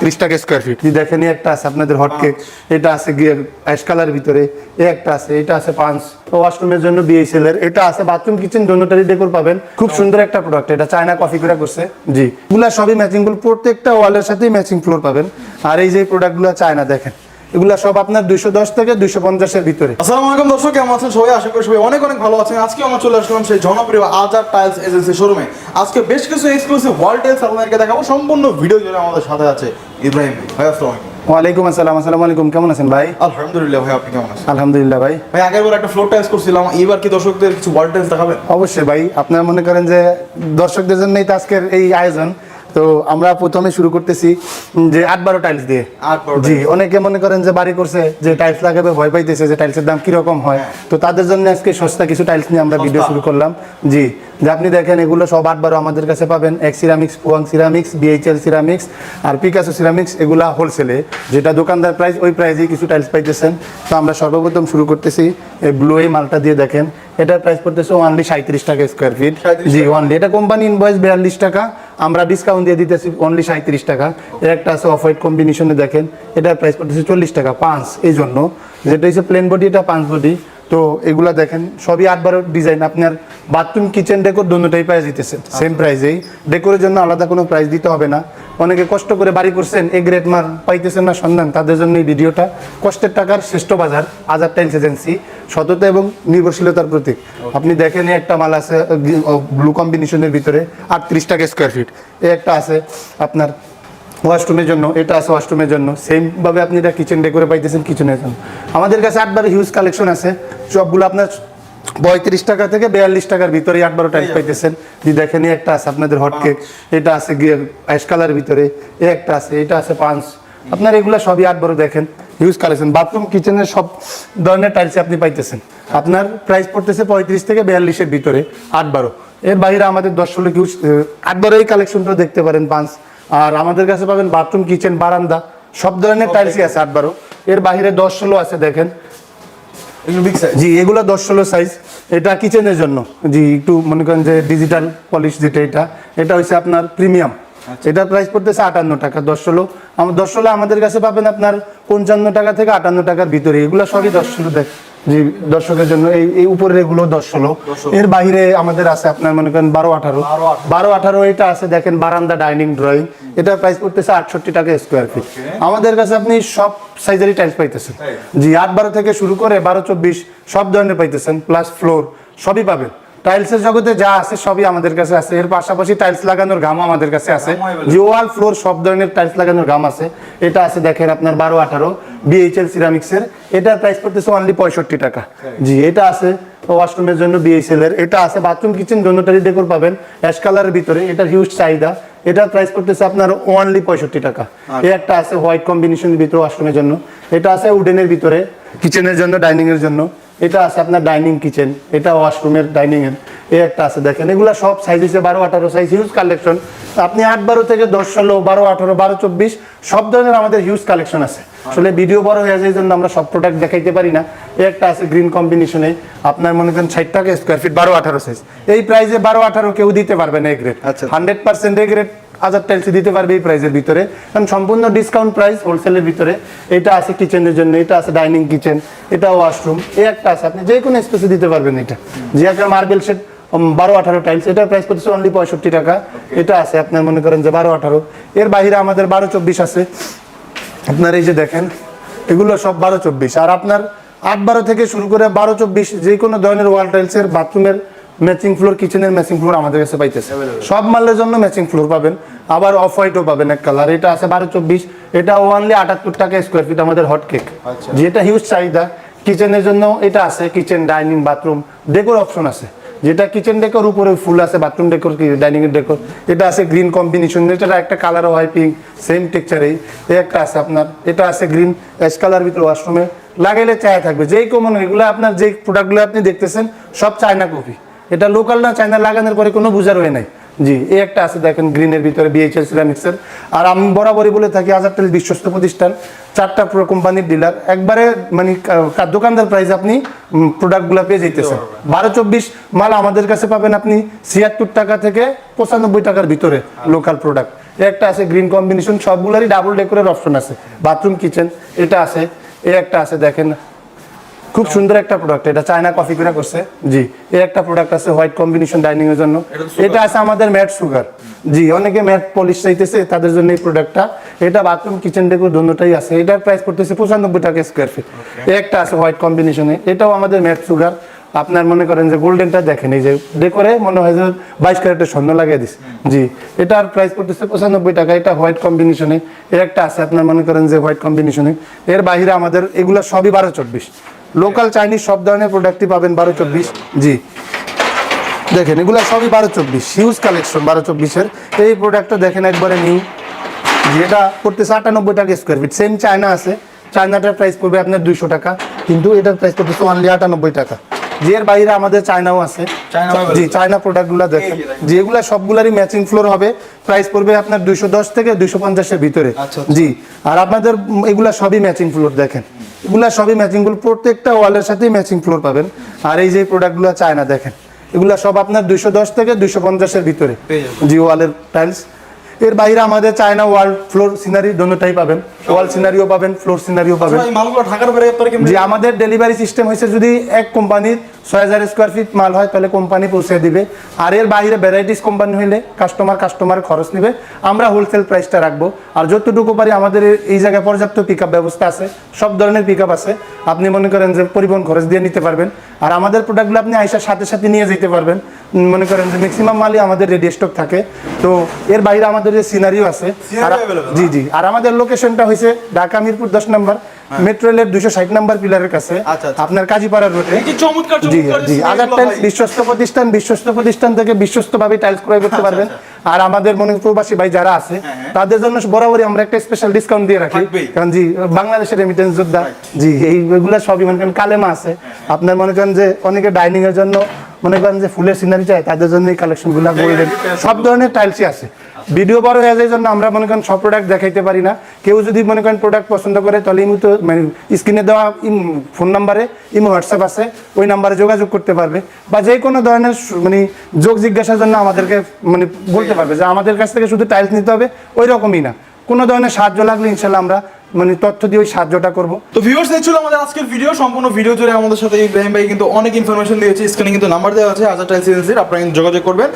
ত্রিশ টাকা square feet দেখেন, এই একটা আছে আপনাদের হটকেক এটা আছে অ্যাশ কালার ভিতরে এ একটা আছে, এটা আছে পাঁচ। ওয়াশরুমের জন্য বিএসএল এর, এটা আছে বাথরুম কিচেন ডোনোটারি ডেকোর পাবেন। খুব সুন্দর একটা প্রোডাক্ট এটা চায়না কফি করে করছে। জি। গুলা সবই ম্যাচিংগুলো প্রত্যেকটা ওয়ালের সাথেই ম্যাচিং ফ্লোর পাবেন। আর এই যে প্রোডাক্টগুলো চায়না দেখেন। এগুলা সব আপনার দুইশো দশ থেকে দুইশো পঞ্চাশের ভিতরে। আসসালামু আলাইকুম দর্শক কেমন আছেন? সবাই আশা করি সবাই অনেক অনেক ভালো আছেন। আজকে আমরা চলে আসলাম সেই জনপ্রিয় আজার টাইলস এজেন্সি শোরুমে আজকে বেশ কিছু এক্সক্লুসিভ ওয়াল টাইলস আপনাদেরকে দেখাবো। সম্পূর্ণ ভিডিও জুড়ে আমাদের সাথে আছে ইব্রাহিম ভাই। আসসালামু ওয়ালাইকুম আসসালাম আসসালামু আলাইকুম। কেমন আছেন ভাই? আলহামদুলিল্লাহ ভাই আপনি কেমন আছেন? আলহামদুলিল্লাহ ভাই। ভাই আগের বার একটা ফ্লোর টাইলস করছিলাম। এবার কি দর্শকদের কিছু ওয়াল টাইলস দেখাবেন? অবশ্যই ভাই আপনারা মনে করেন যে দর্শকদের জন্যই তো আজকের এই আয়োজন। তো আমরা প্রথমে শুরু করতেছি যে আট বারো টাইলস দিয়ে। জি অনেকে মনে করেন যে বাড়ি করছে যে টাইলস লাগাবে ভয় পাইতেছে যে টাইলসের দাম কীরকম হয়। তো তাদের জন্য আজকে সস্তা কিছু টাইলস নিয়ে আমরা ভিডিও শুরু করলাম। জি যে আপনি দেখেন এগুলো সব আট বারো আমাদের কাছে পাবেন। এক সিরামিক্স পোয়াং সিরামিক্স বিএইচএল সিরামিক্স আর পিকাসো সিরামিক্স এগুলা হোলসেলে যেটা দোকানদার প্রাইস ওই প্রাইসেই কিছু টাইলস পাইতেছেন। তো আমরা সর্বপ্রথম শুরু করতেছি এই ব্লু এই মালটা দিয়ে দেখেন। এটার প্রাইস পড়তেছে ওনলি সাঁত্রিশ টাকা স্কোয়ার ফিট জি ওনলি এটা কোম্পানি ইনভয়েস বিয়াল্লিশ টাকা। আমরা ডিসকাউন্ট দিয়ে দিতেছি অনলি সাঁত্রিশ টাকা। এর একটা আছে অফ হোয়াইট কম্বিনেশনে দেখেন, এটার প্রাইস পড়তেছে চল্লিশ টাকা, পাঁচ এই জন্য যেটা হচ্ছে প্লেন বডি এটা পাঁচ বডি তো এগুলা দেখেন, সবই আট বারো ডিজাইন আপনার বাথরুম কিচেন ডেকোর দুটাই প্রাইস দিতেছে সেম প্রাইসেই ডেকোরের জন্য আলাদা কোনো প্রাইস দিতে হবে না। অনেকে কষ্ট করে বাড়ি করছেন, এ গ্রেড মার পাইতেছেন না সন্ধান, তাদের জন্য এই ভিডিওটা কষ্টের টাকার শ্রেষ্ঠ বাজার, আজাদ টাইলস এজেন্সি সততা এবং নির্ভরশীলতার প্রতীক। আপনি দেখেন একটা মাল আছে ব্লু কম্বিনেশনের ভিতরে আটত্রিশ টাকা স্কোয়ার ফিট এ একটা আছে আপনার ওয়াশরুমের জন্য, এটা আছে ওয়াশরুমের জন্য। সেমভাবে আপনি এটা কিচেন ডেকোরে পাইতেছেন কিচেনের জন্য। আমাদের কাছে আটবার হিউজ কালেকশন আছে, সবগুলো আপনার পঁয়ত্রিশ টাকা থেকে বিয়াল্লিশ টাকার ভিতরে আট বারো টাইপ পাইতেছেন। যে দেখেন একটা আছে আপনাদের হট কেক এটা আছে অ্যাশ কালার ভিতরে এ একটা আছে এটা আছে পাঁচ। আপনার এগুলো সবই আট বারো দেখেন হিউজ কালেকশন বাথরুম কিচেনের সব ধরনের টাইলস আপনি পাইতেছেন। আপনার প্রাইস পড়তেছে পঁয়ত্রিশ থেকে বিয়াল্লিশের ভিতরে আট বারো এর বাইরে আমাদের দশ ষোলো হিউজ আট বারো এই কালেকশনটা দেখতে পারেন পাঁচ। আর আমাদের কাছে পাবেন বাথরুম কিচেন বারান্দা সব ধরনের টাইলসই আছে আট বারো এর বাইরে দশ ষোলো আছে দেখেন। জি এগুলো দশ ষোলো সাইজ এটা কিচেনের জন্য। জি একটু মনে করেন যে ডিজিটাল পলিশ যেটা এটা এটা হচ্ছে আপনার প্রিমিয়াম এটা প্রাইস পড়তেছে আটান্ন টাকা দশ ষোলো। আমার দশ ষোলো আমাদের কাছে পাবেন আপনার পঞ্চান্ন টাকা থেকে আটান্ন টাকার ভিতরে। এগুলো সবই দশ ষোলো দেখ জি দর্শকের জন্য এই এই উপরের এগুলো দশ ষোলো। এর বাইরে আমাদের আছে আপনার মনে করেন বারো আঠারো। বারো আঠারো। এটা আছে দেখেন বারান্দা ডাইনিং ড্রয়িং। এটা প্রাইস পড়তেছে আটষট্টি টাকা স্কোয়ার ফিট আমাদের কাছে আপনি সব সাইজেরই টাইলস পাইতেছেন। জি আট বারো থেকে শুরু করে বারো চব্বিশ সব ধরনের পাইতেছেন প্লাস ফ্লোর সবই পাবেন। টাইলসের জগতে যা আছে সবই আমাদের কাছে আছে। এর পাশাপাশি টাইলস লাগানোর গামও আমাদের কাছে আছে। যে ওয়াল ফ্লোর সব ধরনের টাইলস লাগানোর গাম আছে। এটা আছে দেখেন আপনার বারো আঠারো বিএইচএল সিরামিক্স এর। এটার প্রাইস পড়তেছে অনলি পঁয়ষট্টি টাকা। জি এটা আছে ওয়াশরুমের জন্য বিএইচএল এর। এটা আছে বাথরুম কিচেন দোনোটারই ডেকোর পাবেন। অ্যাশ কালারের ভিতরে এটার হিউজ চাহিদা। এটার প্রাইস পড়তেছে আপনার ওনলি পঁয়ষট্টি টাকা। এই একটা আছে হোয়াইট কম্বিনেশনের ভিতরে ওয়াশরুমের জন্য। এটা আছে উডেনের ভিতরে কিচেনের জন্য ডাইনিং এর জন্য। এটা আছে আপনার ডাইনিং কিচেন এটা ওয়াশরুমের ডাইনিং এর এই একটা আছে দেখেন। এগুলো সব সাইজ হচ্ছে বারো আঠারো সাইজ হিউজ কালেকশন আপনি আট বারো থেকে দশ ষোলো বারো আঠারো বারো চব্বিশ সব ধরনের আমাদের হিউজ কালেকশন আছে। আসলে ভিডিও বড় হয়ে যায় এই জন্য আমরা সব প্রোডাক্ট দেখাইতে পারি না। এই একটা আছে গ্রিন কম্বিনেশনে আপনার মনে করেন ষাট টাকা স্কোয়ার ফিট বারো আঠারো সাইজ এই প্রাইসে বারো আঠারো কেউ দিতে পারবে না এই গ্রেড আচ্ছা। হান্ড্রেড পার্সেন্ট এই গ্রেড হাজার টাইলস দিতে পারবে এই প্রাইসের ভিতরে। কারণ সম্পূর্ণ ডিসকাউন্ট প্রাইস হোলসেলের ভিতরে। এটা আছে কিচেনের জন্য, এটা আছে ডাইনিং কিচেন এটা ওয়াশরুম এই একটা আছে। আপনি যে কোনো স্পেসে দিতে পারবেন এটা। যে একটা মার্বেল সেট বারো আঠারো টাইলস এটার প্রাইস পড়তেছে অনলি পঁয়ষট্টি টাকা। এটা আছে, আপনার মনে করেন যে বারো আঠারো। এর বাইরে আমাদের বারো চব্বিশ আছে। আপনার এই যে দেখেন, এগুলো সব বারো চব্বিশ। আর আপনার আট বারো থেকে শুরু করে বারো চব্বিশ যে কোনো ধরনের ওয়াল টাইলসের বাথরুমের ম্যাচিং ফ্লোর কিচেনের ম্যাচিং ফ্লোর আমাদের কাছে পাইতেছে। সব মালের জন্য ম্যাচিং ফ্লোর পাবেন। আবার অফ হোয়াইটও পাবেন এক কালার এটা আছে বারো চব্বিশ। এটা ওয়ানলি আটাত্তর টাকা স্কোয়ার ফিট আমাদের হট কেক আচ্ছা। যেটা হিউজ চাহিদা। কিচেনের জন্য এটা আছে kitchen dining bathroom decor option আছে। যেটা কিচেন ডেকোর উপরে ফুল আছে বাথরুম ডেকোর ডাইনিং এর ডেকোর এটা আছে গ্রিন কম্বিনেশন এটা একটা কালার হয় পিঙ্ক সেম টেক্সচারেই এই। একটা আছে আপনার। এটা আছে গ্রিন অ্যাশ কালার ভিতরে ওয়াশরুমে লাগাইলে চায় থাকবে। যেই কমন এগুলো আপনার যে প্রোডাক্টগুলো আপনি দেখতেছেন সব চায়না কপি। এটা লোকাল না চায়না লাগানোর পরে কোনো বুঝার হয়ে নাই। জি, এই একটা আছে, দেখেন গ্রিনের ভিতরে বিএইচএল সিরামিক্সের আর আমি বরাবরই বলে থাকি আজাদ টেল বিশ্বস্ত প্রতিষ্ঠান, চারটা পুরো কোম্পানির ডিলার একবারে মানে দোকানদার প্রাইস আপনি প্রোডাক্টগুলো পেয়ে যেতেছেন বারো চব্বিশ মাল আমাদের কাছে পাবেন আপনি ছিয়াত্তর টাকা থেকে পঁচানব্বই টাকার ভিতরে লোকাল প্রোডাক্ট একটা আছে গ্রিন কম্বিনেশন সবগুলোরই ডাবল ডেকোরের অপশন আছে। বাথরুম কিচেন এটা আছে এ একটা আছে, দেখেন খুব সুন্দর একটা প্রোডাক্ট এটা চায়না কফি করে করছে। জি এর একটা প্রোডাক্ট আছে হোয়াইট কম্বিনেশন ডাইনিং এর জন্য। এটা আছে আমাদের ম্যাট সুগার জি অনেকে ম্যাট পলিশ চাইতেছে তাদের জন্য এই প্রোডাক্টটা এটা বাথরুম কিচেন ডেকোর দুটোটাই আছে। এটার প্রাইস পড়তেছে পঁচানব্বই টাকা স্কোয়ার ফিট একটা আছে হোয়াইট কম্বিনেশনে এটাও আমাদের ম্যাট সুগার আপনার মনে করেন যে গোল্ডেনটা দেখেন এই যে ডেকোরে মনে হয় যে বাইশ ক্যারেটের স্বর্ণ লাগিয়ে দিস জি এটার প্রাইস পড়তেছে পঁচানব্বই টাকা। এটা হোয়াইট কম্বিনেশনে এর একটা আছে আপনার মনে করেন যে হোয়াইট কম্বিনেশনে এর বাইরে আমাদের এগুলো সবই বারো চব্বিশ। লোকাল চাইনিজ সব ধরনের প্রোডাক্টই পাবেন বারো চব্বিশ। জি। দেখেন এগুলো সবই বারো চব্বিশ। হিউজ কালেকশন বারো চব্বিশের। এই প্রোডাক্টটা দেখেন একবারে নিউ যেটা পড়তেছে আটানব্বই টাকা স্কোয়ার ফিট সেম চায়না আছে। চায়নাটার প্রাইস পড়বে আপনার দুইশো টাকা। কিন্তু এটার প্রাইস পড়তেছে অনলি আটানব্বই টাকা। এর বাইরে আমাদের চায়নাও আছে। জি চায়না প্রোডাক্টগুলো দেখেন। যেগুলো সবগুলারই ম্যাচিং ফ্লোর হবে। প্রাইস পড়বে আপনার দুইশো দশ থেকে দুইশো পঞ্চাশের ভিতরে। আচ্ছা, আচ্ছা। জি আর আপনাদের এগুলা সবই ম্যাচিং ফ্লোর দেখেন। এগুলা সবই ম্যাচিংগুলো প্রত্যেকটা ওয়ালের সাথেই ম্যাচিং ফ্লোর পাবেন। আর এই যে প্রোডাক্টগুলো চায় না দেখেন। এগুলা সব আপনার দুইশো দশ থেকে দুইশো পঞ্চাশের ভিতরে। জিও জি ওয়ালের টাইলস এর বাইরে আমাদের চায়না ওয়াল ফ্লোর সিনারি দোনোটাই পাবেন। ওয়াল সিনারিও পাবেন ফ্লোর সিনারিও পাবেন। আপনারা কেমন? যে আমাদের ডেলিভারি সিস্টেম হয়েছে যদি এক কোম্পানির ছয় হাজার স্কোয়ার ফিট মাল হয় তাহলে কোম্পানি পৌঁছে দিবে। আর এর বাইরে ভ্যারাইটিস কোম্পানি হইলে কাস্টমার কাস্টমার খরচ নেবে। আমরা হোলসেল প্রাইসটা রাখব। আর যতটুকু পারি আমাদের এই জায়গায় পর্যাপ্ত পিক ব্যবস্থা আছে সব ধরনের পিক আছে। আপনি মনে করেন যে পরিবহন খরচ দিয়ে নিতে পারবেন। আর আমাদের প্রোডাক্টগুলো আপনি আইসার সাথে সাথে নিয়ে যেতে পারবেন। মনে করেন যে ম্যাক্সিমাম মালই আমাদের রেডি স্টক থাকে। তো এর বাইরে আমাদের যে সিনারিও আছে আর- available, জি জি। আর আমাদের লোকেশনটা হয়েছে ঢাকা মিরপুর দশ নম্বর মেট্রো রেলের দুশো ষাট নম্বর পিলারের কাছে আচ্ছা, আচ্ছা। আপনার কাজীপাড়ার রোডে জি জি। আদার টাইলস বিশ্বস্ত প্রতিষ্ঠান বিশ্বস্ত প্রতিষ্ঠান থেকে বিশ্বস্তভাবে টাইলস ক্রয় করতে পারবেন। আর আমাদের মনে প্রবাসী ভাই যারা আছে তাদের জন্য বরাবরই আমরা একটা স্পেশাল ডিসকাউন্ট দিয়ে রাখি। কারণ জি বাংলাদেশের রেমিটেন্স যোদ্ধা জি এইগুলা সবই মনে করেন কালেমা আছে। আপনার মনে করেন যে অনেকে ডাইনিং এর জন্য মনে করেন যে ফুলের সিনারি চাই, তাদের জন্য এই কালেকশনগুলা গোল্ডেন সব ধরনের টাইলসই আছে। ভিডিও বড় হয়ে যায় জন্য আমরা মনে করেন সব প্রোডাক্ট দেখাইতে পারি না। কেউ যদি মনে করেন প্রোডাক্ট পছন্দ করে, তাহলে ইমু তো মানে স্ক্রিনে দেওয়া ফোন নাম্বারে ইমো হোয়াটসঅ্যাপ আছে, ওই নাম্বারে যোগাযোগ করতে পারবে। বা যে কোনো ধরনের মানে যোগ জিজ্ঞাসার জন্য আমাদেরকে মানে বলতে পারবে যে আমাদের কাছ থেকে শুধু টাইলস নিতে হবে, ওই রকমই না। কোনো ধরনের সাহায্য লাগলে ইনশাল্লাহ আমরা মানে তথ্য দিয়ে ওই সাহায্যটা করব। তো ভিউয়ার্স এই ছিল আমাদের আজকের ভিডিও সম্পূর্ণ ভিডিও জুড়ে আমাদের সাথে ইব্রাহিম ভাই কিন্তু অনেক ইনফরমেশন দিয়েছে। স্ক্রিনে কিন্তু নাম্বার দেওয়া আছে আজাদ টাইলস এজেন্সির আপনারা যোগাযোগ করবেন।